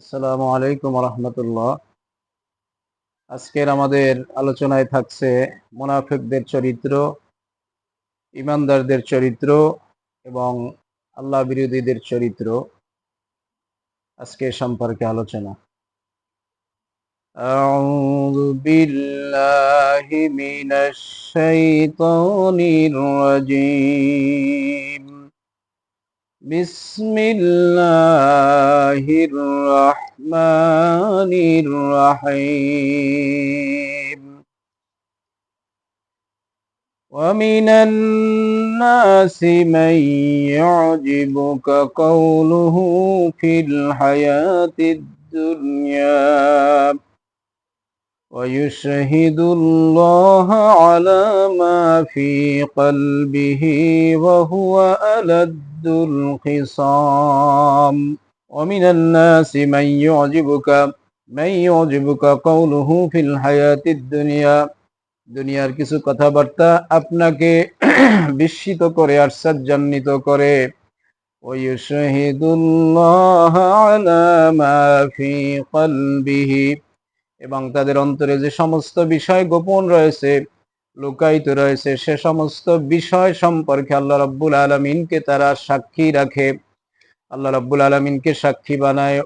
আসসালামু আলাইকুম রহমতুল্লাহ আজকের আমাদের আলোচনায় থাকছে মোনাফিকদের চরিত্র ইমানদারদের চরিত্র এবং আল্লাহ বিরোধীদের চরিত্র আজকে এ সম্পর্কে আলোচনা أعوذ بالله من الشيطان الرجيم بسم الله الرحمن الرحيم. ومن الناس من يعجبك قوله في الحياة الدنيا. ويشهد الله على ما في قلبه وهو ألد الخصام ومن الناس من يعجبك من يعجبك قوله في الحياة الدنيا দুনিয়ার কিছু কথাবার্তা আপনাকে বিস্মিত করে আশ্চর্যান্বিত করে ويشهد الله على ما في قلبه এবং তাদের অন্তরে যে সমস্ত বিষয় গোপন রয়েছে, লুকায়িত রয়েছে, সে সমস্ত বিষয় সম্পর্কে আল্লাহ রব্বুল আলমিনকে তারা সাক্ষী রাখে। আল্লাহ রব্বুল আলমিনকে সাক্ষী বানায়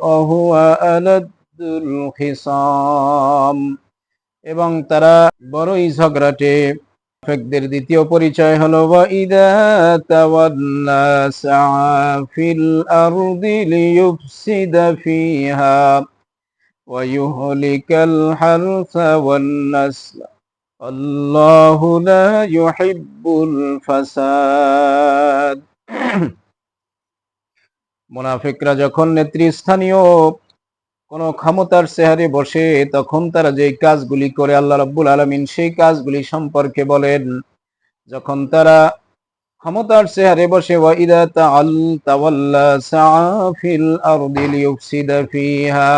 আলাদুল খিসাম। এবং তারা বড়ই ঝগড়াটে। মুনাফিকদের দ্বিতীয় পরিচয় হলো ওয়াইদা তাওয়াল্লা সাআ ফিল আরদি ফিহা। ويهلك الحرث والنسل الله لا يحب الفساد মুনাফিকরা যখন নেতৃস্থানীয় কোন ক্ষমতার চেহারে বসে তখন তারা যে কাজগুলি করে আল্লাহ রাব্বুল আলমিন সেই কাজগুলি সম্পর্কে বলেন যখন তারা ক্ষমতার চেহারে বসে ওয়াইদা তাআল তাওয়াল্লা সাআ ফিল আরদি লিয়ুফসিদা ফিহা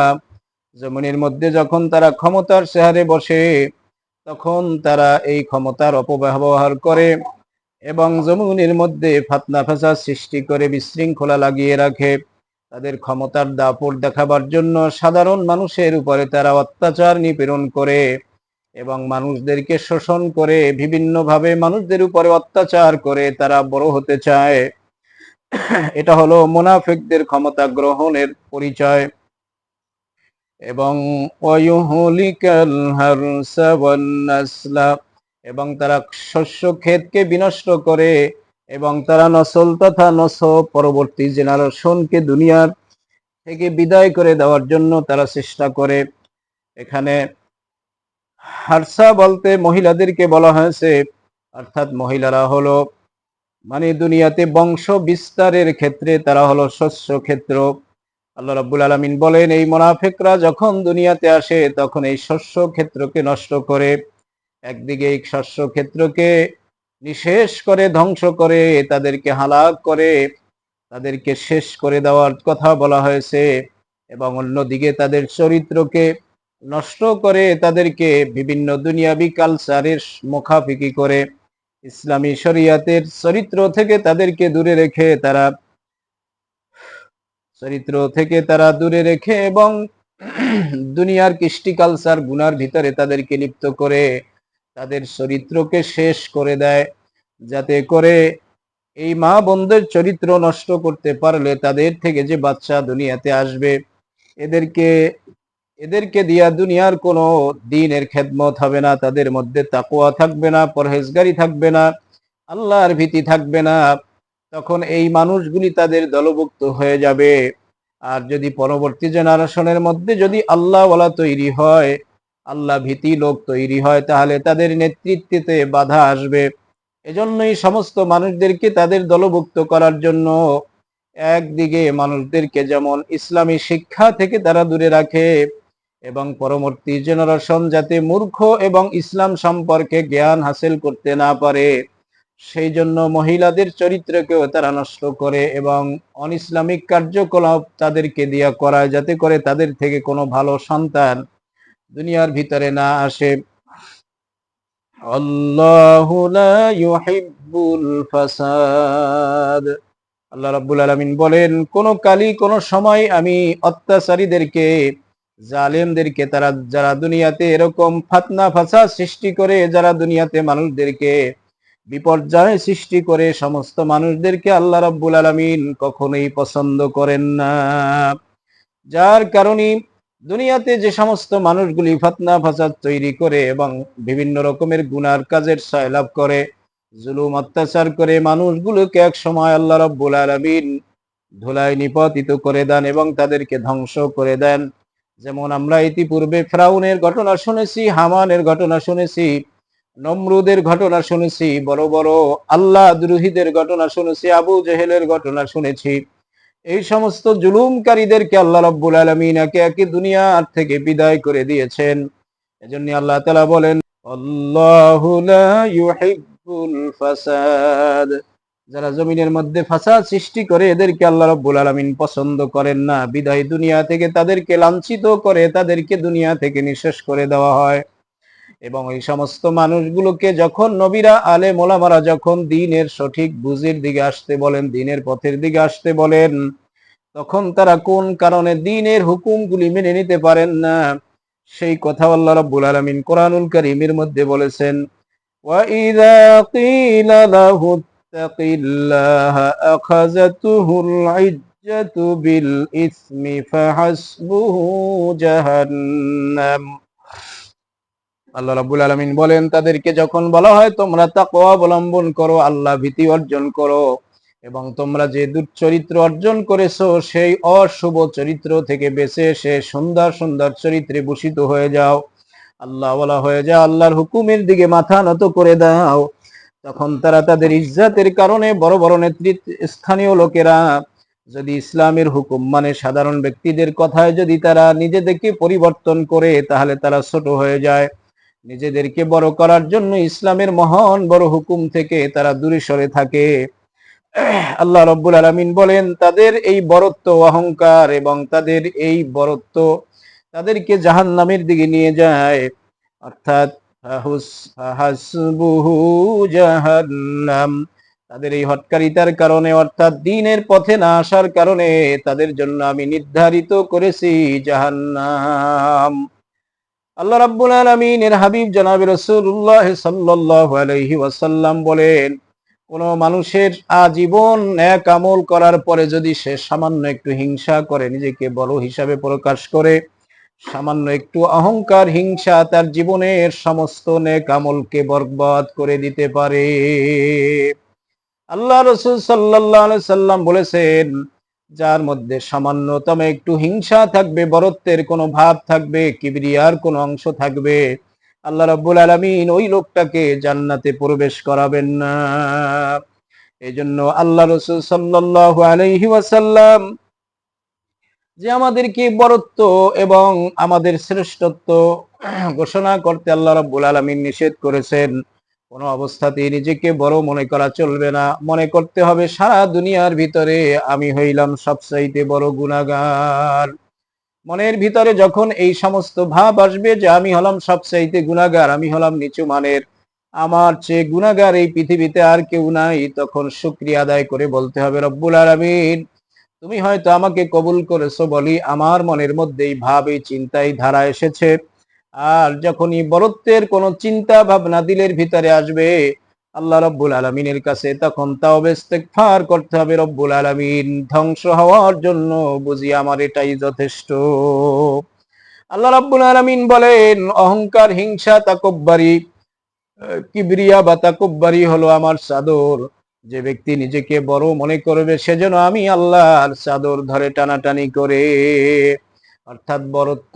জমিনের মধ্যে যখন তারা ক্ষমতার চেহারে বসে, তখন তারা এই ক্ষমতার অপব্যবহার করে এবং জমিনের মধ্যে ফাতনা ফেসা সৃষ্টি করে বিশৃঙ্খলা লাগিয়ে রাখে। তাদের ক্ষমতার দাপট দেখাবার জন্য সাধারণ মানুষের উপরে তারা অত্যাচার নিপীড়ন করে এবং মানুষদেরকে শোষণ করে, বিভিন্নভাবে মানুষদের উপরে অত্যাচার করে তারা বড় হতে চায়। এটা হলো মোনাফিকদের ক্ষমতা গ্রহণের পরিচয়। এবং এবং তারা শস্য ক্ষেতকে বিনষ্ট করে, এবং তারা নসল তথা নস পরবর্তী জেনারেশনকে দুনিয়ার থেকে বিদায় করে দেওয়ার জন্য তারা চেষ্টা করে। এখানে হারসা বলতে মহিলাদেরকে বলা হয়েছে, অর্থাৎ মহিলারা হলো মানে দুনিয়াতে বংশ বিস্তারের ক্ষেত্রে তারা হলো শস্য ক্ষেত্র। আল্লাহ রাব্বুল আলমিন বলেন, এই মোনাফেকরা যখন দুনিয়াতে আসে, তখন এই শস্য ক্ষেত্রকে নষ্ট করে, একদিকে এই শস্য ক্ষেত্রকে নিঃশেষ করে, ধ্বংস করে, তাদেরকে হালাক করে, তাদেরকে শেষ করে দেওয়ার কথা বলা হয়েছে এবং অন্যদিকে তাদের চরিত্রকে নষ্ট করে, তাদেরকে বিভিন্ন দুনিয়াবি কালচারের মুখাফিকি করে, ইসলামী শরিয়াতের চরিত্র থেকে তাদেরকে দূরে রেখে তারা চরিত্র থেকে তারা দূরে রেখে এবং দুনিয়ার কৃষ্টি কালচার গুনার ভিতরে তাদেরকে লিপ্ত করে তাদের চরিত্রকে শেষ করে দেয়। যাতে করে এই মা বোনদের চরিত্র নষ্ট করতে পারলে তাদের থেকে যে বাচ্চা দুনিয়াতে আসবে, এদেরকে এদেরকে দিয়া দুনিয়ার কোনো দিনের খেদমত হবে না। তাদের মধ্যে তাকুয়া থাকবে না, পরহেজগারি থাকবে না, আল্লাহর ভীতি থাকবে না। তখন এই মানুষগুলি তাদের দলভুক্ত হয়ে যাবে। আর যদি পরবর্তী জেনারেশনের মধ্যে যদি আল্লাহওয়ালা তৈরি হয়, আল্লাহ ভীতি লোক তৈরি হয়, তাহলে তাদের নেতৃত্বে বাধা আসবে। এজন্যই সমস্ত মানুষদেরকে তাদের দলভুক্ত করার জন্য একদিকে মানুষদেরকে যেমন ইসলামী শিক্ষা থেকে তারা দূরে রাখে, এবং পরবর্তী জেনারেশন যাতে মূর্খ এবং ইসলাম সম্পর্কে জ্ঞান হাসিল করতে না পারে সেই জন্য মহিলাদের চরিত্রকেও তারা নষ্ট করে এবং অন ইসলামিক কার্যকলাপ তাদেরকে দিয়া করায় যাতে করে তাদের থেকে কোনো ভালো সন্তান দুনিয়ার ভিতরে না আসে। আল্লাহু রাব্বুল আলামিন বলেন, কোন কালি কোন সময় আমি অত্যাচারীদেরকে, জালেমদেরকে, তারা যারা দুনিয়াতে এরকম ফাতনা ফাসা সৃষ্টি করে, যারা দুনিয়াতে মানুষদেরকে বিপর্যয় সৃষ্টি করে সমস্ত মানুষদেরকে আল্লাহ রাব্বুল আলামিন কখনোই পছন্দ করেন না। যার কারণে দুনিয়াতে যে সমস্ত মানুষগুলি ফাতনা, ফাসাদ তৈরি করে এবং বিভিন্ন রকমের গুনার কাজের সয়লাভ করে, জুলুম, অত্যাচার করে, মানুষগুলোকে এক সময় আল্লাহ রাব্বুল আলামিন ধুলায় নিপতিত করে দেন এবং তাদেরকে ধ্বংস করে দেন। যেমন আমরা ইতিপূর্বে ফ্রাউনের ঘটনা শুনেছি, হামানের ঘটনা শুনেছি নমরুদের ঘটনা শুনেছি, বড় বড় আল্লাহ দ্রোহীদের ঘটনা শুনেছি, আবু জেহেলের ঘটনা শুনেছি। এই সমস্ত জুলুমকারীদেরকে আল্লাহ রাব্বুল আলামিন একে একে দুনিয়ার থেকে বিদায় করে দিয়েছেন। এজন্য আল্লাহ তাআলা বলেন ফাসাদ। যারা জমিনের মধ্যে ফাসাদ সৃষ্টি করে, এদেরকে আল্লাহ রাব্বুল আলামিন পছন্দ করেন না। বিদায় দুনিয়া থেকে তাদেরকে লাঞ্ছিত করে, তাদেরকে দুনিয়া থেকে নিঃশেষ করে দেওয়া হয়। এবং এই সমস্ত মানুষগুলোকে যখন নবীরা আলে মোলামারা যখন দিনের সঠিক বুঝির দিকে আসতে বলেন, দিনের পথের দিকে আসতে বলেন, তখন তারা কোন কারণে দিনের হুকুমগুলি মেনে নিতে পারেন না? সেই কথা আল্লাহ রাব্বুল আলামিন কোরআনুল কারীমের মধ্যে বলেছেন ওয়াইদা কিলা লাহু আখাযাতুহুল ইজ্জাতু বিল ইসমি ফাহাসবুহু জাহান্নাম। আল্লাহ রাব্বুল আলামিন বলেন, তাদেরকে যখন বলা হয়, তোমরা তাকওয়া অবলম্বন করো, আল্লাহ ভীতি অর্জন করো। এবং তোমরা যে দুচ্চরিত্র অর্জন করেছ, সেই অশুভ চরিত্র থেকে বেঁচে এসে সুন্দর সুন্দর চরিত্রে ভূষিত হয়ে যাও। আল্লাহ বলা হয়ে যাও আল্লাহর হুকুমের দিকে মাথা নত করে দাও। তখন তারা তাদের ইজ্জাতের কারণে বড় বড় নেতৃত্ব, স্থানীয় লোকেরা যদি ইসলামের হুকুম মানে সাধারণ ব্যক্তিদের কথায় যদি তারা নিজেদেরকে পরিবর্তন করে, তাহলে তারা ছোট হয়ে যায়। নিজেদেরকে বড় করার জন্য ইসলামের মহান বড় হুকুম থেকে তারা দূরে সরে থাকে। আল্লাহ রব্বুল আলামিন বলেন, তাদের এই বরত্ব অহংকার এবং তাদের এই বরত্ব তাদেরকে জাহান নামের দিকে নিয়ে যায়। অর্থাৎ জাহান্নাম। তাদের এই হটকারিতার কারণে, অর্থাৎ দিনের পথে না আসার কারণে তাদের জন্য আমি নির্ধারিত করেছি জাহান্নাম। আল্লাহ রাব্বুল আলামিনের হাবিব জনাব রাসূলুল্লাহ সাল্লাল্লাহু আলাইহি ওয়াসাল্লাম বলেন, কোন মানুষের আজীবন এক আমল করার পরে যদি সে সামান্য একটু হিংসা করে, নিজেকে বড় হিসাবে প্রকাশ করে, সামান্য একটু অহংকার, হিংসা তার জীবনের সমস্ত নেক আমলকে বরবাদ করে দিতে পারে। আল্লাহ রসুল আলাইহি সাল্লাম বলেছেন যার মধ্যে সামান্যতম একটু হিংসা থাকবে, বরত্বের কোনো ভাব থাকবে, কিবরিয়ার কোনো অংশ থাকবে। আল্লাহ রাব্বুল আলামিন ওই লোকটাকে জান্নাতে প্রবেশ করাবেন না। এজন্য আল্লাহ রসুল সাল্লাল্লাহু আলাইহি ওয়াসাল্লাম যে আমাদেরকে বরত্ব এবং আমাদের শ্রেষ্ঠত্ব ঘোষণা করতে আল্লাহ রাব্বুল আলামিন নিষেধ করেছেন। কোন অবস্থাতেই নিজেকে বড় মনে করা চলবে না। মনে করতে হবে সারা দুনিয়ার ভিতরে আমি হইলাম সবচাইতে বড় গুনাহগার। মনের ভিতরে যখন এই সমস্ত ভাব আসবে যে আমি হলাম সবচাইতে গুনাহগার, আমি হলাম নিচু মানের, আমার চেয়ে গুনাহগার এই পৃথিবীতে আর কেউ নাই, তখন শুকরিয়া আদায় করে বলতে হবে, রব্বুল আলামিন, তুমি হয়তো আমাকে কবুল করেছ বলি আমার মনের মধ্যে এই ভাব, এই চিন্তা, এই ধারা এসেছে। আর যখনই বরত্বের কোনো চিন্তা ভাবনা দিলের ভিতরে আসবে, আল্লাহ রব্বুল আলমিনের কাছে তখন তাও ফার করতে হবে রব্বুল আলমিন। ধ্বংস হওয়ার জন্য বুঝি আমার এটাই যথেষ্ট। আল্লাহ রব্বুল আলমিন বলেন, অহংকার, হিংসা, তাকব্বারি, কিবরিয়া বা তাকব্বারি হলো আমার চাদর। যে ব্যক্তি নিজেকে বড় মনে করবে সেজন্য আমি আল্লাহর চাদর ধরে টানাটানি করে। অর্থাৎ বরত্ব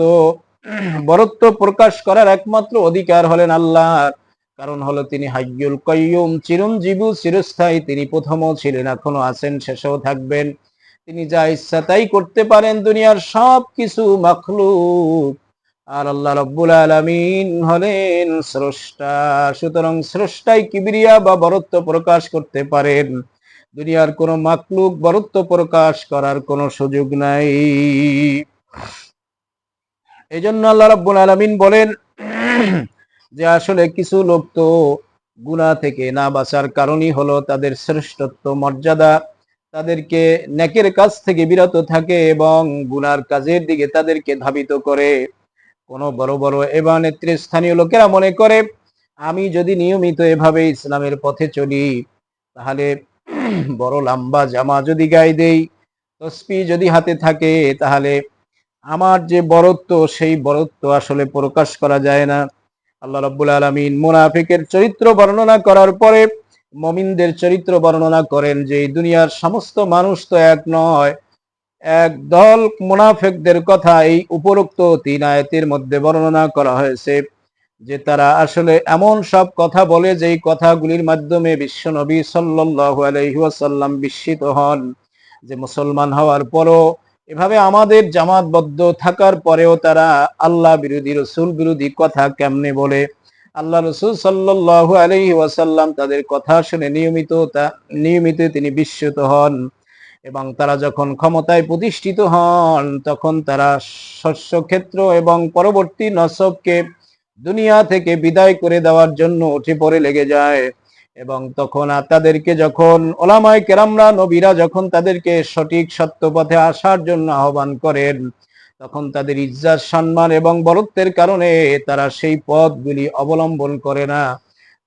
বরত্ব প্রকাশ করার একমাত্র অধিকার হলেন আল্লাহর কারণ হলো তিনি হাইয়ুল কয়্যুম চিরঞ্জীবু, চিরস্থায়ী। তিনি প্রথমও ছিলেন, এখনও আছেন, শেষও থাকবেন। তিনি যা ইচ্ছা তাই করতে পারেন, দুনিয়ার সব কিছু মাখলুক। আর আল্লাহ রব্বুল আলামিন হলেন স্রষ্টা। সুতরাং স্রষ্টাই কিবরিয়া বা বরত্ব প্রকাশ করতে পারেন। দুনিয়ার কোনো মাকলুক বরত্ব প্রকাশ করার কোনো সুযোগ নাই। এই জন্য আল্লাহ রাব্বুল আলামিন বলেন, যে আসলে কিছু লোক তো গুনাহ থেকে না বাঁচার কারণই হলো তাদের শ্রেষ্ঠত্ব, মর্যাদা। তাদেরকে নেকের কাজ থেকে বিরত থাকে এবং গুনার কাজের দিকে তাদেরকে ধাবিত করে। কোনো বড় বড় এবার নেতৃস্থানীয় লোকেরা মনে করে, আমি যদি নিয়মিত এভাবে ইসলামের পথে চলি, তাহলে বড় লম্বা জামা যদি গায়ে দেই তসপি যদি হাতে থাকে, তাহলে আমার যে বরত্ব, সেই বরত্ব আসলে প্রকাশ করা যায় না। আল্লাহ রাব্বুল আলামিন মুনাফিকের চরিত্র বর্ণনা করার পরে মমিনদের চরিত্র বর্ণনা করেন যে দুনিয়ার সমস্ত মানুষ তো এক নয়। এক দল মুনাফিকদের কথা এই উপরোক্ত তিন আয়াতের মধ্যে বর্ণনা করা হয়েছে যে, তারা আসলে এমন সব কথা বলে যেই কথাগুলির মাধ্যমে বিশ্ব নবী সাল্লাল্লাহু আলাইহি ওয়াসাল্লাম বিস্মিত হন। যে, মুসলমান হওয়ার পরও এভাবে আমাদের জামাতবদ্ধ থাকার পরেও তারা আল্লাহ বিরোধী, রসুল বিরোধী কথা কেমনে বলে? আল্লাহ রসুল সাল্লাল্লাহু আলাইহি ওয়াসাল্লাম তাদের কথা শুনে নিয়মিত তা, নিয়মিত তিনি বিস্মিত হন এবং তারা যখন ক্ষমতায় প্রতিষ্ঠিত হন, তখন তারা শস্য ক্ষেত্র এবং পরবর্তী নসবকে দুনিয়া থেকে বিদায় করে দেওয়ার জন্য উঠে পড়ে লেগে যায়। এবং তখন তাদেরকে যখন ওলামায় কেরামরা, নবীরা যখন তাদেরকে সঠিক সত্য পথে আসার জন্য আহ্বান করেন, তখন তাদের ইজ্জাত, সম্মান এবং বরত্বের কারণে তারা সেই পথগুলি অবলম্বন করে না।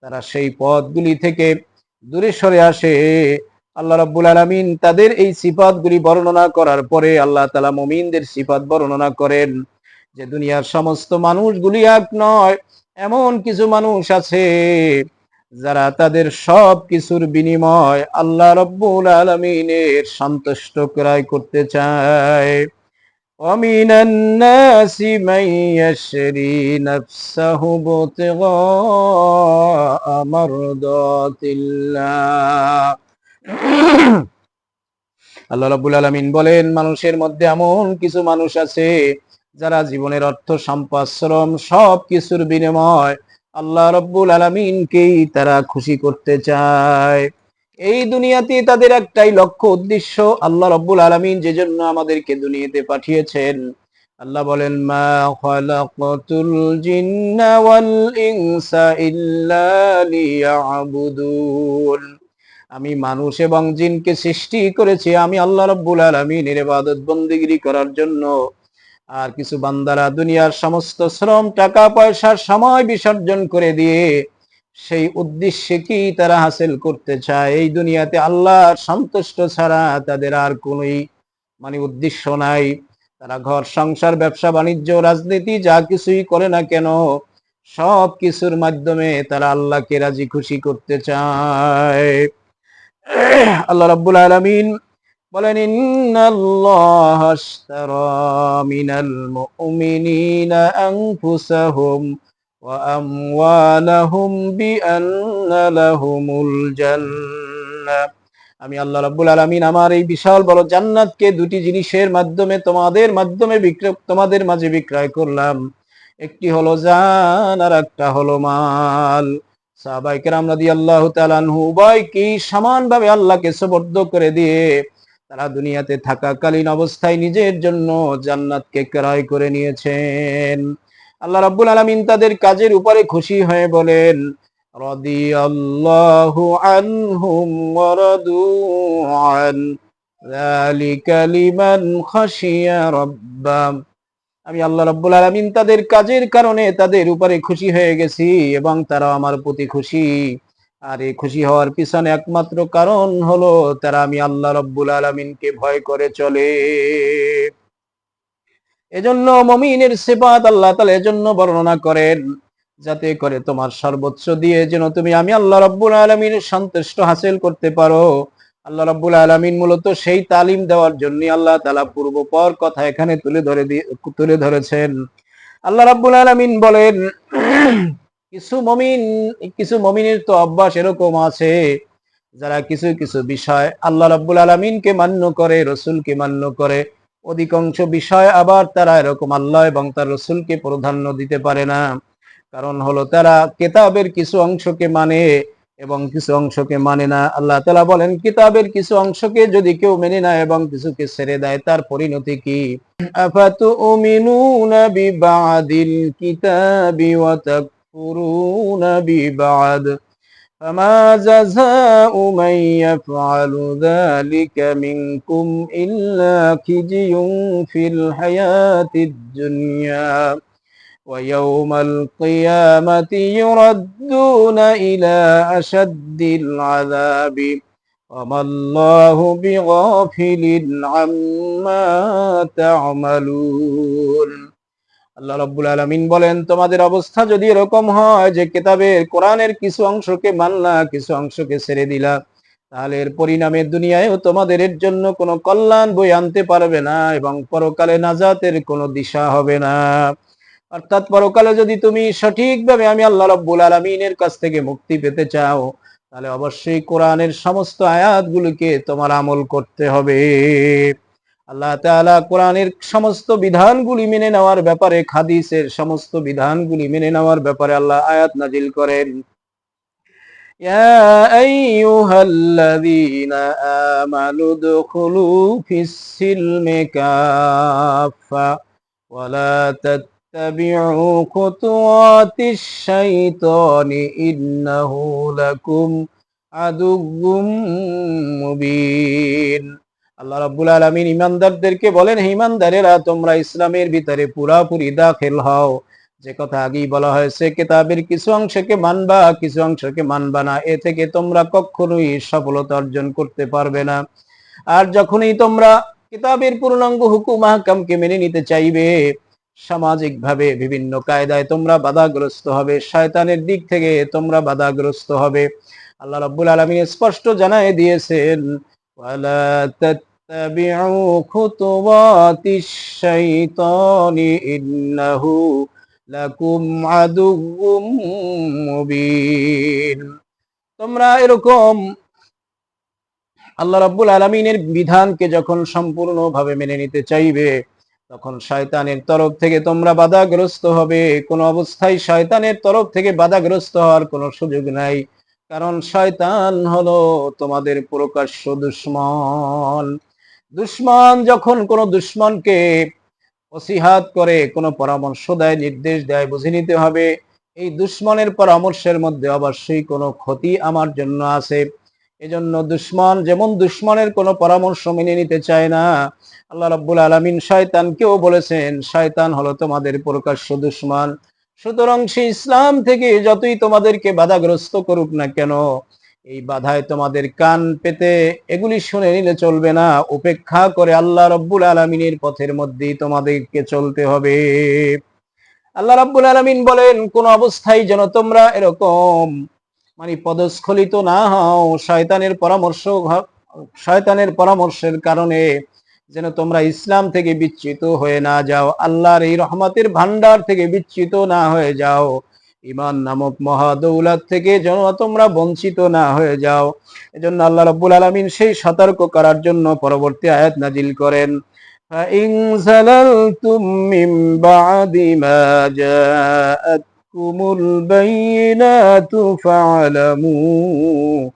তারা সেই পথগুলি থেকে দূরে সরে আসে। আল্লাহ রাব্বুল আলামিন তাদের এই সিফাতগুলি বর্ণনা করার পরে আল্লাহ তাআলা মুমিনদের সিফাত বর্ণনা করেন যে, দুনিয়ার সমস্ত মানুষগুলি এক নয়, এমন কিছু মানুষ আছে যারা তাদের সব কিছুর বিনিময় আল্লাহ রব্বুল আলমিনের সন্তুষ্ট ক্রয় করতে চায় ومن الناس من يشري نفسه ابتغاء مرضات الله আল্লাহ রাব্বুল আলামিন বলেন মানুষের মধ্যে এমন কিছু মানুষ আছে যারা জীবনের অর্থ সম্পদ শ্রম সব কিছুর বিনিময় আল্লাহ রব্বুল আলমিনকেই তারা খুশি করতে চায়। এই দুনিয়াতে তাদের একটাই লক্ষ্য, উদ্দেশ্য আল্লাহ রব্বুল আলমিন যে জন্য আমাদেরকে দুনিয়াতে পাঠিয়েছেন। আল্লাহ বলেন, মা আমি মানুষ এবং জিনকে সৃষ্টি করেছি, আমি আল্লাহ রব্বুল আলমিনের ইবাদত বন্দিগিরি করার জন্য। আর কিছু বান্দারা দুনিয়ার সমস্ত শ্রম, টাকা, পয়সার সময় বিসর্জন করে দিয়ে সেই উদ্দেশ্যে কি তারা হাসিল করতে চায়? এই দুনিয়াতে আল্লাহর সন্তুষ্ট ছাড়া তাদের আর কোনোই মানে উদ্দেশ্য নাই। তারা ঘর, সংসার, ব্যবসা, বাণিজ্য, রাজনীতি, যা কিছুই করে না কেন, সব কিছুর মাধ্যমে তারা আল্লাহকে রাজি খুশি করতে চায়। আল্লাহ রাব্বুল আলামিন বলেন আমি আল্লাহ রাব্বুল আলামিন আমার এই বিশাল বড় জান্নাতকে দুটি জিনিসের মাধ্যমে তোমাদের মাধ্যমে বিক্রয়, তোমাদের মাঝে বিক্রয় করলাম। একটি হলো জান আর একটা হলো মাল। সাহাবাই কেরাম রাদিয়াল্লাহু তাআলা আনহু উভয়কেই সমানভাবে আল্লাহকে সুবর্দ করে দিয়ে তারা দুনিয়াতে থাকাকালীন অবস্থায় নিজের জন্য জান্নাতকে ক্রয় করে নিয়েছেন। আল্লাহ রাব্বুল আলামিন তাদের কাজের উপরে খুশি হয়ে বলেন, রাদিয়াল্লাহু আনহুম ওয়া রাদু আন যালিকা লিমান খাশিয়া রাব্বাহ আমি আল্লাহ রাব্বুল আলামিন তাদের কাজের কারণে তাদের উপরে খুশি হয়ে গেছি এবং তারা আমার প্রতি খুশি। আর এই খুশি হওয়ার পিছনে একমাত্র কারণ হলো তারা আমি আল্লাহ রব্বুল আলমিনকে ভয় করে চলে। এজন্য মমিনের সেবাত আল্লাহ তালা এজন্য বর্ণনা করেন, যাতে করে তোমার সর্বোচ্চ দিয়ে যেন তুমি আমি আল্লাহ রব্বুল আলমিনের সন্তুষ্ট হাসিল করতে পারো। আল্লাহ রব্বুল আলমিন মূলত সেই তালিম দেওয়ার জন্য আল্লাহ তালা পূর্বপর কথা এখানে তুলে ধরে দিয়ে তুলে ধরেছেন। আল্লাহ রাব্বুল আলমিন বলেন কিছু মমিন, কিছু মমিনের তো অভ্যাস এরকম আছে, যারা কিছু কিছু বিষয় আল্লাহ রাব্বুল আলমিনকে মান্য করে, রসুলকে মান্য করে। অধিকাংশ বিষয় আবার তারা এরকম আল্লাহ এবং তার রসুলকে প্রাধান্য দিতে পারে না। কারণ হলো তারা কেতাবের কিছু অংশকে মানে এবং কিছু অংশকে মানে না। আল্লাহ তালা বলেন, কিতাবের কিছু অংশকে যদি কেউ মেনে না এবং কিছুকে ছেড়ে দেয়, তার পরিণতি কি? আফাতু উমিনুনা বিবাদিল কিতাবি ওয়া يكفرون ببعد فما جزاء من يفعل ذلك منكم إلا كجي في الحياة الدنيا ويوم القيامة يردون إلى أشد العذاب وما الله بغافل عما تعملون আল্লাহ রব্বুল আলমিন বলেন, তোমাদের অবস্থা যদি এরকম হয় যে কিতাবের কোরআনের কিছু অংশকে মানলা, কিছু অংশকে ছেড়ে দিলা, তাহলে এর পরিণামে দুনিয়ায়ও তোমাদের এর জন্য কোনো কল্যাণ বই আনতে পারবে না এবং পরকালে নাজাতের কোনো দিশা হবে না। অর্থাৎ পরকালে যদি তুমি সঠিকভাবে আমি আল্লাহ রব্বুল আলমিনের কাছ থেকে মুক্তি পেতে চাও, তাহলে অবশ্যই কোরআনের সমস্ত আয়াতগুলিকে তোমার আমল করতে হবে। আল্লাহ তাআলা কোরআনের সমস্ত বিধানগুলি মেনে নেওয়ার ব্যাপারে হাদিসের সমস্ত বিধানগুলি মেনে নেওয়ার ব্যাপারে আল্লাহ আয়াত নাজিল করেন يا أيها الذين آمنوا ادخلوا في السلم كافة ولا تتبعوا خطوات الشيطان إنه لكم عدو مبين আল্লাহ রাব্বুল আলামিন ইমানদারদেরকে বলেন, হে ইমানদারেরা তোমরা ইসলামের ভিতরে পুরাপুরি দাখিল হও। যে কথা আগেই বলা হয়েছে, কিতাবের কিছু অংশকে মানবা, কিছু অংশকে মানবা না। এ থেকে তোমরা কখনোই সফলতা অর্জন করতে পারবে না। আর যখনই তোমরা কিতাবের পূর্ণাঙ্গ হুকুম হাকামকে মেনে নিতে চাইবে, সামাজিকভাবে বিভিন্ন কায়দায় তোমরা বাধাগ্রস্ত হবে। শয়তানের দিক থেকে তোমরা বাধাগ্রস্ত হবে। আল্লাহ রাব্বুল আলামিন স্পষ্ট জানায় দিয়েছেন ولا تتبعوا خطوات الشيطان إنه لكم عدو মুবিন তোমরা এরকম আল্লাহ রাব্বুল আলামিনের বিধানকে যখন সম্পূর্ণভাবে মেনে নিতে চাইবে তখন শয়তানের তরফ থেকে তোমরা বাধাগ্রস্ত হবে কোন অবস্থায় শয়তানের তরফ থেকে বাধাগ্রস্ত হওয়ার কোনো সুযোগ নাই কারণ শয়তান হলো তোমাদের প্রকাশ্য দুশ্মন। দুশ্মন যখন কোন দুশ্মনকে অসিহাত করে, কোনো পরামর্শ দেয়, নির্দেশ দেয়, বুঝে নিতে হবে, এই দুশ্মনের পরামর্শের মধ্যে অবশ্যই কোনো ক্ষতি আমার জন্য আছে। এজন্য দুশ্মন, যেমন দুশ্মনের কোনো পরামর্শ মেনে নিতে চায় না, আল্লাহ রাব্বুল আলামিন শয়তানকেও বলেছেন, শয়তান হলো তোমাদের প্রকাশ্য দুশ্মন। সুতরাং সে ইসলাম থেকে যতই তোমাদেরকে বাধাগ্রস্ত করুক না কেন, এই বাধায় তোমাদের কান পেতে এগুলি শুনে নিলে চলবে না। উপেক্ষা করে আল্লাহ রব্বুল আলমিনের পথের মধ্যেই তোমাদেরকে চলতে হবে। আল্লাহ রাব্বুল আলমিন বলেন, কোন অবস্থায় যেন তোমরা এরকম মানে পদস্খলিত না হও, শয়তানের পরামর্শ শয়তানের পরামর্শের কারণে যেন তোমরা ইসলাম থেকে বিচ্যুত হয়ে না যাও আল্লাহর এই রহমতের ভান্ডার থেকে বিচ্যুত না হয়ে যাও ইমান নামক মহাদৌলাত থেকে যেন তোমরা বঞ্চিত না হয়ে যাও এজন্য আল্লাহ রব্বুল আলমিন সেই সতর্ক করার জন্য পরবর্তী আয়াত নাজিল করেন فإن زللتم من بعد ما جاءتكم البينات فاعلموا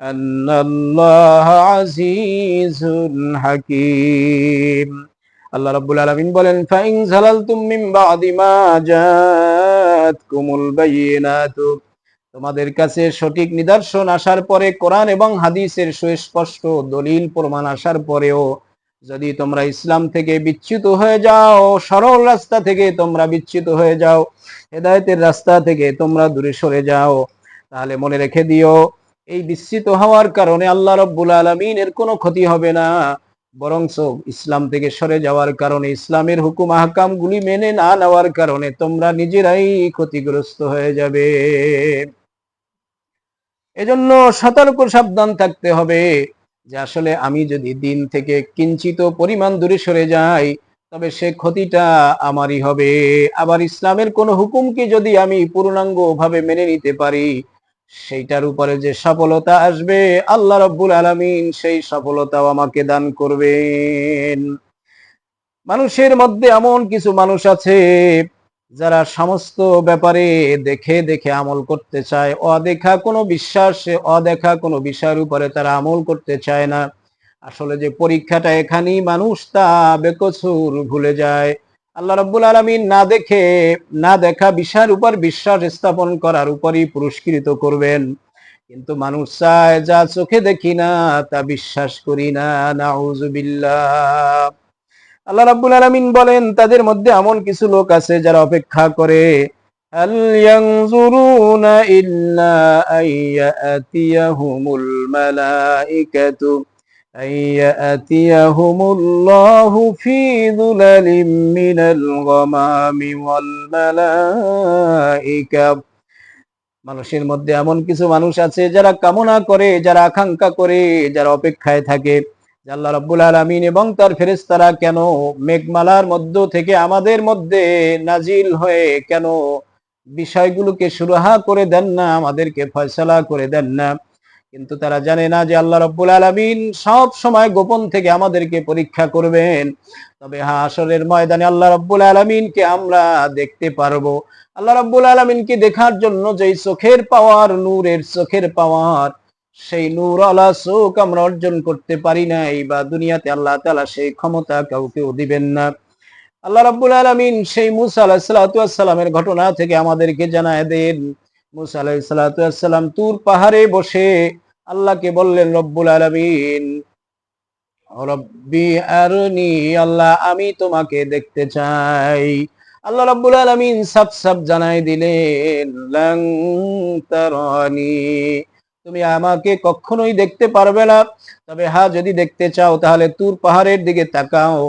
أن الله عزيز حكيم আল্লাহ রাব্বুল আলামিন বলেন ফাইন জালালতুম মিন বাদি মা জাতকুমুল বাইয়িনাতু তোমাদের কাছে সঠিক নিদর্শন আসার পরে কোরআন এবং হাদিসের সুস্পষ্ট দলিল প্রমাণ আসার পরেও যদি তোমরা ইসলাম থেকে বিচ্যুত হয়ে যাও সরল রাস্তা থেকে তোমরা বিচ্যুত হয়ে যাও হেদায়েতের রাস্তা থেকে তোমরা দূরে সরে যাও তাহলে মনে রেখে দিও এই বিস্মিত হওয়ার কারণে আল্লাহ রব্বুল আলমিনের কোনো ক্ষতি হবে না। বরংস ইসলাম থেকে সরে যাওয়ার কারণে, ইসলামের হুকুম আহকাম গুলি মেনে না নেওয়ার কারণে তোমরা নিজেরাই ক্ষতিগ্রস্ত হয়ে যাবে। এজন্য সতর্ক সাবধান থাকতে হবে যে আসলে আমি যদি দিন থেকে কিঞ্চিত পরিমাণ দূরে সরে যাই, তবে সে ক্ষতিটা আমারই হবে। আবার ইসলামের কোন হুকুমকে যদি আমি পূর্ণাঙ্গ ভাবে মেনে নিতে পারি? সেইটার উপরে যে সফলতা আসবে, আল্লাহ রব্বুল আলমিন সেই সফলতাও আমাকে দান করবেন। মানুষের মধ্যে এমন কিছু মানুষ আছে, যারা সমস্ত ব্যাপারে দেখে দেখে আমল করতে চায়। অদেখা কোনো বিশ্বাস, অদেখা কোনো বিষয়ের উপরে তারা আমল করতে চায় না। আসলে যে পরীক্ষাটা এখানেই মানুষ তা বেকসুর ভুলে যায়। আল্লাহ রব্বুল আলমিন না দেখে না দেখা বিষয়ের উপর বিশ্বাস স্থাপন করার উপরই পুরস্কৃত করবেন কিন্তু মানুষ চায় যা চোখে দেখি না তা বিশ্বাস করি না নাউজুবিল্লাহ আল্লাহ রাব্বুল আলামিন বলেন তাদের মধ্যে এমন কিছু লোক আছে যারা অপেক্ষা করে هل ينظرون إلا أن يأتيهم الملائكة أن يأتيهم الله في ظلل من الغمام والملائكة মানুষের মধ্যে এমন কিছু মানুষ আছে যারা কামনা করে যারা আকাঙ্ক্ষা করে যারা অপেক্ষায় থাকে যে আল্লাহ রাব্বুল আলামিন এবং তার ফেরেশতারা কেন মেঘমালার মধ্য থেকে আমাদের মধ্যে নাজিল হয়ে কেন বিষয়গুলোকে সুরাহা করে দেন না আমাদেরকে ফয়সালা করে দেন না কিন্তু তারা জানে না যে আল্লাহ রব্বুল আলমিন সব সময় গোপন থেকে আমাদেরকে পরীক্ষা করবেন। তবে হ্যাঁ আসরের ময়দানে আল্লাহ রব্বুল আলমিনকে আমরা দেখতে পারব। আল্লাহ রব্বুল আলমিনকে দেখার জন্য যেই চোখের পাওয়ার, নূরের চোখের পাওয়ার, সেই নূর আলা চোখ আমরা অর্জন করতে পারি নাই বা দুনিয়াতে আল্লাহ তালা সেই ক্ষমতা কাউকেও দিবেন না। আল্লাহ রাব্বুল আলামিন সেই মুসা আলাহিসাল্লামের ঘটনা থেকে আমাদেরকে জানায় দেন। মুসা আলাহিসাল্লাম তুর পাহাড়ে বসে আল্লাহকে বললেন, রব্বুল আলামিন রব্বি আরনি, আল্লাহ আমি তোমাকে দেখতে চাই। আল্লাহ রাব্বুল আলামিন সাফ সাফ জানাই দিলেন তারানি, তুমি আমাকে কখনোই দেখতে পারবে না। তবে হা যদি দেখতে চাও, তাহলে তুর পাহাড়ের দিকে তাকাও।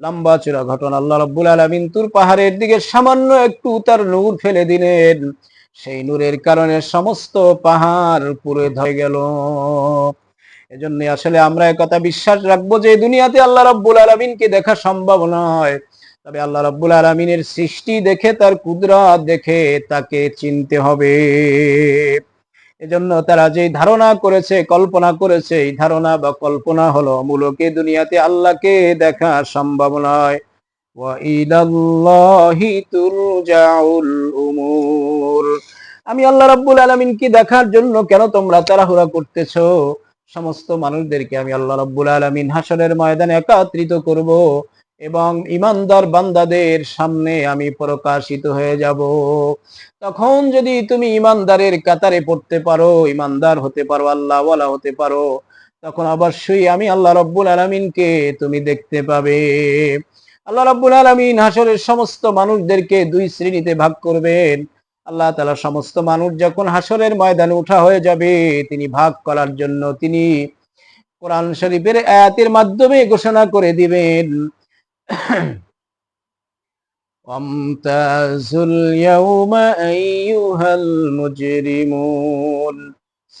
লম্বা চূড়া ঘটনা। আল্লাহ রব্বুল আলমিন তুর পাহাড়ের দিকে সামান্য একটু তার নূর ফেলে দিলেন। সেই নূরের কারণে সমস্ত পাহাড় পুরে ধরে গেল। এজন্য আসলে আমরা কথা বিশ্বাস রাখব যে, দুনিয়াতে আল্লাহ রব্বুল আলমিনকে দেখা সম্ভব নয়। তবে আল্লাহ রব্বুল আলমিনের সৃষ্টি দেখে, তার কুদরত দেখে তাকে চিনতে হবে। এজন্য তারা যে ধারণা করেছে, কল্পনা করেছে, এই ধারণা বা কল্পনা হলো, মূলকে দুনিয়াতে আল্লাহকে দেখা সম্ভব নয়। আমি আল্লাহ রাব্বুল আলমিনকে দেখার জন্য কেন তোমরা তাড়াহুড়া করতেছ? সমস্ত মানুষদেরকে আমি আল্লাহ রাব্বুল আলমিন হাসনের ময়দানে একাত্রিত করব এবং ইমানদার বান্দাদের সামনে আমি প্রকাশিত হয়ে যাব। তখন যদি তুমি ইমানদারের কাতারে পড়তে পারো ইমানদার হতে পারো, আল্লাহওয়ালা হতে পারো, তখন অবশ্যই আমি আল্লাহ রব্বুল আলমিনকে তুমি দেখতে পাবে। আল্লাহ রব্বুল আলমিন হাসরের সমস্ত মানুষদেরকে দুই শ্রেণীতে ভাগ করবেন আল্লাহ তালা সমস্ত মানুষ যখন হাসরের ময়দানে উঠা হয়ে যাবে তিনি ভাগ করার জন্য তিনি কোরআন শরীফের আয়াতের মাধ্যমে ঘোষণা করে দিবেন وامتازوا اليوم أيها المجرمون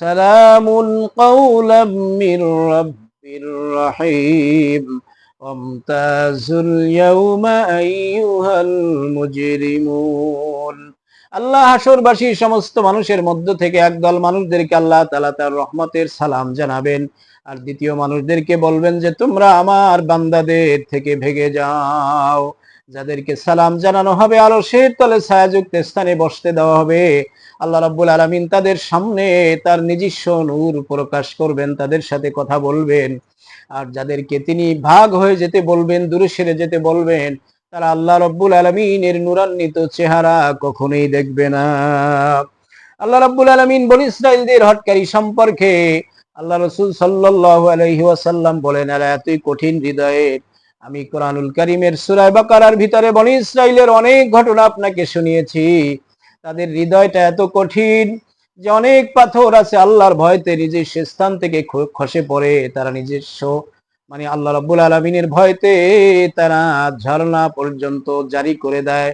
سلام قولا من رب رحيم অমতাজুল ইয়াউমা আইয়ুহাল আল্লাহ হাসরবাসী সমস্ত মানুষের মধ্য থেকে একদল মানুষদেরকে আল্লাহ তালা তার রহমতের সালাম জানাবেন। আর দ্বিতীয় মানুষদেরকে বলবেন যে, তোমরা আমার বান্দাদের থেকে ভেগে যাও। যাদেরকে সালাম জানানো হবে আরও সে তলে ছায়াযুক্ত স্থানে বসতে দেওয়া হবে। আল্লাহ রাব্বুল আলমিন তাদের সামনে তার নিজস্ব নূর প্রকাশ করবেন, তাদের সাথে কথা বলবেন। আর যাদেরকে তিনি ভাগ হয়ে যেতে বলবেন, দূরে সেরে যেতে বলবেন, তারা আল্লাহ রব্বুল আলমিনের নুরান্বিত চেহারা কখনোই দেখবে না। আল্লাহ রাব্বুল আলমিন বল ইসরায়েলদের হটকারী সম্পর্কে আল্লাহ রসুল সাল্লাহ আলহি ওয়াসাল্লাম বলেন এতই কঠিন হৃদয়ের আমি কোরআনুল করিমের সুরায় বাকারার ভিতরে বনি ইসরায়েলের অনেক ঘটনা আপনাকে শুনিয়েছি। তাদের হৃদয়টা এত কঠিন যে অনেক পাথর আছে আল্লাহর ভয়তে নিজস্ব স্থান থেকে খসে পড়ে, তারা নিজস্ব মানে আল্লাহ রব্বুল আলমিনের ভয়তে তারা ঝর্ণা পর্যন্ত জারি করে দেয়।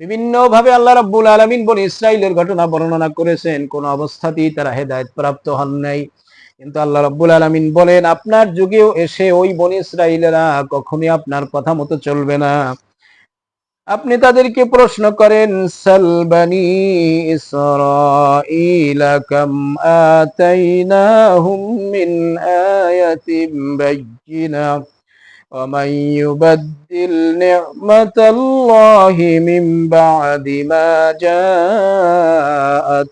বিভিন্ন ভাবে আল্লাহ রাব্বুল আলমিন বনি ইসরায়েলের ঘটনা বর্ণনা করেছেন, কোন অবস্থাতেই তারা হেদায়ত প্রাপ্ত হন নাই। কিন্তু আল্লাহ রব্বুল আলমিন বলেন আপনার যুগেও এসে ওই বনি ইসরায়েলেরা কখনই আপনার কথা মতো চলবে না আপনি তাদেরকে প্রশ্ন করেন সালবানি ইসরাঈলা কাম আতাইনাহুম মিন আয়াতিন বাইয়িনা ومن يبدل نعمة الله من بعد ما جاءت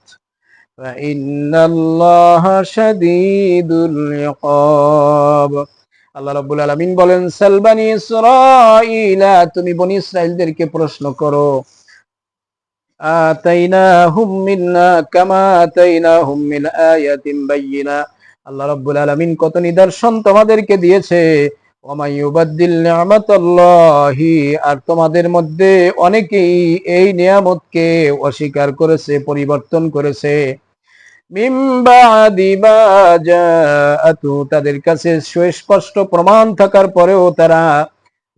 فإن الله شديد العقاب আল্লাহ রাব্বুল আলামিন বলেন সালবানি ইসরাঈলা তুমি বনি ইসরাইলদেরকে প্রশ্ন করো آتيناهم منا كما آتيناهم من آية بينة আল্লাহ রাব্বুল আলামিন কত নিদর্শন তোমাদেরকে দিয়েছে ওমাই ইউবাদ্দিল নিয়ামাতাল্লাহি আর তোমাদের মধ্যে অনেকেই এই নিয়ামতকে অস্বীকার করেছে পরিবর্তন করেছে মিম বাদি মা জাআতু তাদের কাছে সুস্পষ্ট প্রমাণ থাকার পরেও তারা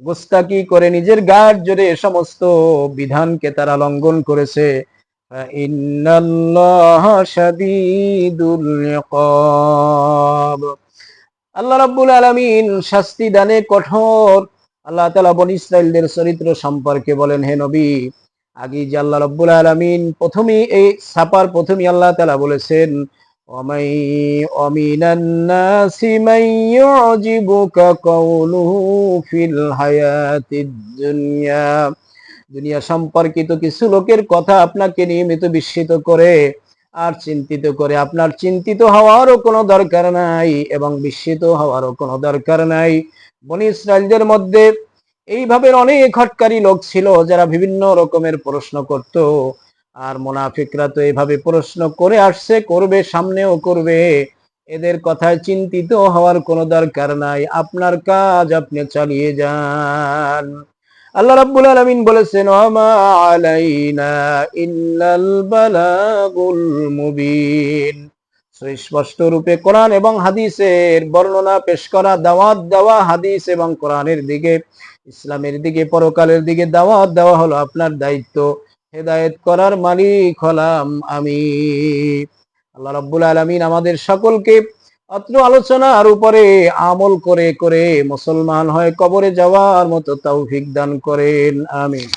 গোস্তাকি করে নিজের গায়ের জোরে সমস্ত বিধানকে তারা লঙ্ঘন করেছে। আল্লাহ রাব্বুল আলামিন শাস্তি দানে কঠোর। আল্লাহ তাআলা বনি ইসরাইলদের চরিত্র সম্পর্কে বলেন, হে নবী আগে যে আল্লাহ রাব্বুল আলামিন প্রথমেই এই সাপার প্রথমেই আল্লাহ তাআলা বলেছেন ومن ومن الناس من يعجبك قوله في الحياة الدنيا দুনিয়া সম্পর্কিত কিছু লোকের কথা আপনাকে নিয়মিত বিস্মিত করে আর চিন্তিত করে আপনার চিন্তিত হওয়ারও কোনো দরকার নাই এবং বিস্মিত হওয়ারও কোনো দরকার নাই বনি ইসরায়েলদের মধ্যে এইভাবে অনেক হটকারী লোক ছিল যারা বিভিন্ন রকমের প্রশ্ন করত, আর মোনাফিকরা তো এইভাবে প্রশ্ন করে আসছে, করবে সামনেও করবে, এদের কথায় চিন্তিত হওয়ার কোনো দরকার নাই, আপনার কাজ আপনি চালিয়ে যান। আল্লাহ রাব্বুল আলামিন বলেছেন, ওয়ামা আলাইনা ইল্লাল বালাগুল মুবিন। সুস্পষ্ট রূপে কোরআন এবং হাদিসের বর্ণনা পেশ করা, দাওয়াত দেওয়া হাদিস এবং কোরআনের দিকে, ইসলামের দিকে, পরকালের দিকে দাওয়াত দেওয়া হলো আপনার দায়িত্ব। হেদায়েত করার মালিক হলাম আমি। আল্লাহ রাব্বুল আলামিন আমাদের সকলকে অত্র আলোচনার উপরে আমল করে করে মুসলমান হয়ে কবরে যাওয়ার মতো তৌফিক দান করেন, আমিন।